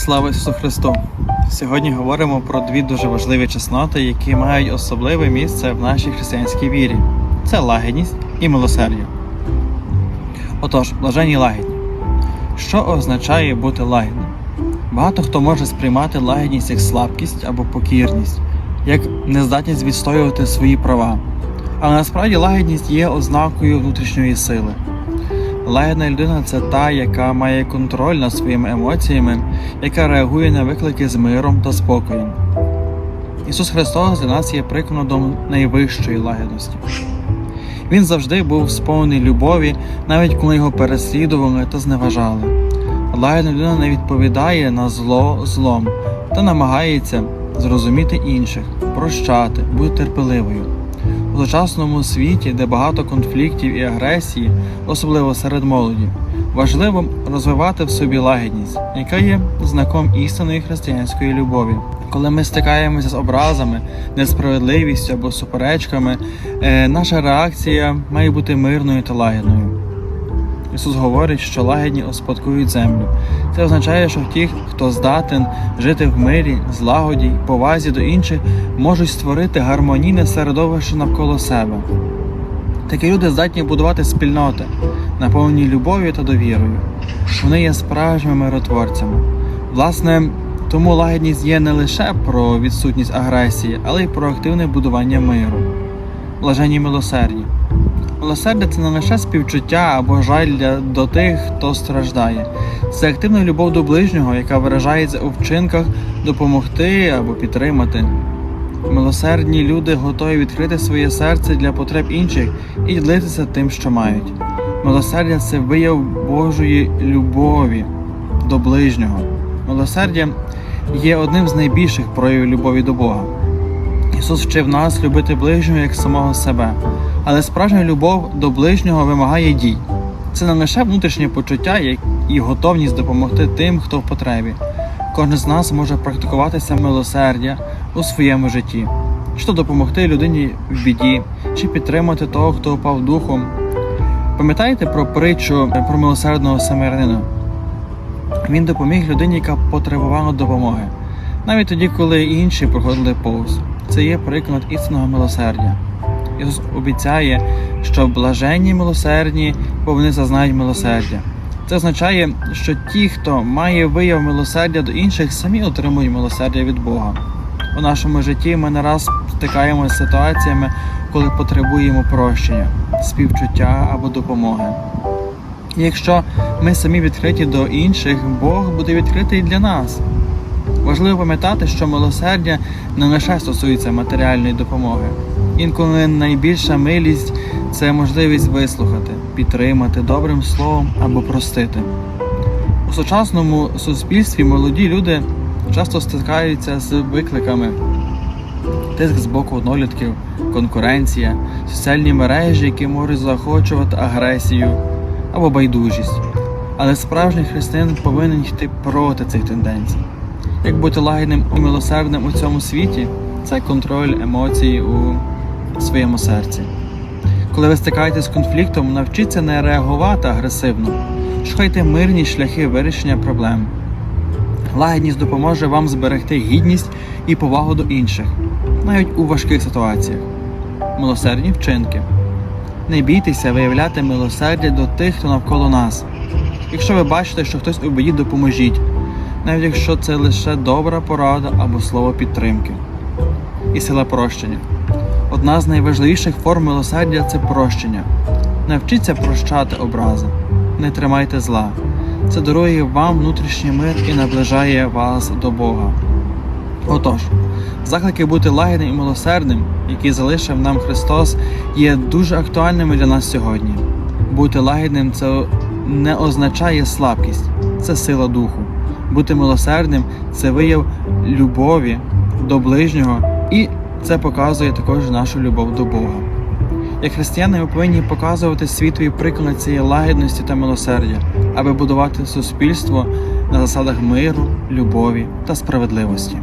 Слава Ісусу Христу! Сьогодні говоримо про дві дуже важливі чесноти, які мають особливе місце в нашій християнській вірі. Це лагідність і милосердя. Отож, блаженні лагідні. Що означає бути лагідним? Багато хто може сприймати лагідність як слабкість або покірність, як нездатність відстоювати свої права. Але насправді лагідність є ознакою внутрішньої сили. Лагідна людина це та, яка має контроль над своїми емоціями, яка реагує на виклики з миром та спокоєм. Ісус Христос для нас є прикладом найвищої лагідності. Він завжди був сповнений любові, навіть коли його переслідували та зневажали. Лагідна людина не відповідає на зло злом та намагається зрозуміти інших, прощати, бути терпеливою. Сучасному світі, де багато конфліктів і агресії, особливо серед молоді, важливо розвивати в собі лагідність, яка є знаком істинної християнської любові. Коли ми стикаємося з образами, несправедливістю або суперечками, е, наша реакція має бути мирною та лагідною. Ісус говорить, що лагідні успадкують землю. Це означає, що ті, хто здатен жити в мирі, злагоді повазі до інших, можуть створити гармонійне середовище навколо себе. Такі люди здатні будувати спільноти, наповнені любов'ю та довірою. Вони є справжніми миротворцями. Власне, тому лагідність є не лише про відсутність агресії, але й про активне будування миру. Блаженні милосердні. Милосердя це не лише співчуття або жаль до тих, хто страждає. Це активна любов до ближнього, яка виражається у вчинках допомогти або підтримати. Милосердні люди готові відкрити своє серце для потреб інших і ділитися тим, що мають. Милосердя це вияв Божої любові до ближнього. Милосердя є одним з найбільших проявів любові до Бога. Ісус вчив нас любити ближнього як самого себе, але справжня любов до ближнього вимагає дій. Це не лише внутрішнє почуття як і готовність допомогти тим, хто в потребі. Кожен з нас може практикуватися милосердя у своєму житті, то допомогти людині в біді, чи підтримати того, хто впав духом. Пам'ятаєте про притчу про милосердного самарянина? Він допоміг людині, яка потребувала допомоги, навіть тоді, коли інші проходили повз. Це є приклад істинного милосердя. Ісус обіцяє, що блаженні милосердні повинні зазнають милосердя. Це означає, що ті, хто має вияв милосердя до інших, самі отримують милосердя від Бога. У нашому житті ми не раз стикаємося з ситуаціями, коли потребуємо прощення, співчуття або допомоги. Якщо ми самі відкриті до інших, Бог буде відкритий для нас. Важливо пам'ятати, що милосердя не лише стосується матеріальної допомоги. Інколи найбільша милість це можливість вислухати, підтримати добрим словом або простити. У сучасному суспільстві молоді люди часто стикаються з викликами, тиск з боку однолітків, конкуренція, соціальні мережі, які можуть заохочувати агресію або байдужість. Але справжній християнин повинен йти проти цих тенденцій. Як бути лагідним і милосердним у цьому світі це контроль емоцій у своєму серці. Коли ви стикаєтесь з конфліктом, навчіться не реагувати агресивно, шукайте мирні шляхи вирішення проблем. Лагідність допоможе вам зберегти гідність і повагу до інших, навіть у важких ситуаціях. Милосердні вчинки. Не бійтеся виявляти милосердя до тих, хто навколо нас. Якщо ви бачите, що хтось у біді, допоможіть, навіть якщо це лише добра порада або слово підтримки. І сила прощення. Одна з найважливіших форм милосердя це прощення. Навчіться прощати образи, не тримайте зла. Це дарує вам внутрішній мир і наближає вас до Бога. Отож, заклики бути лагідним і милосердним, які залишив нам Христос, є дуже актуальними для нас сьогодні. Бути лагідним це не означає слабкість, це сила духу. Бути милосердним це вияв любові до ближнього, і це показує також нашу любов до Бога. Як християни ми повинні показувати світові приклад цієї лагідності та милосердя, аби будувати суспільство на засадах миру, любові та справедливості.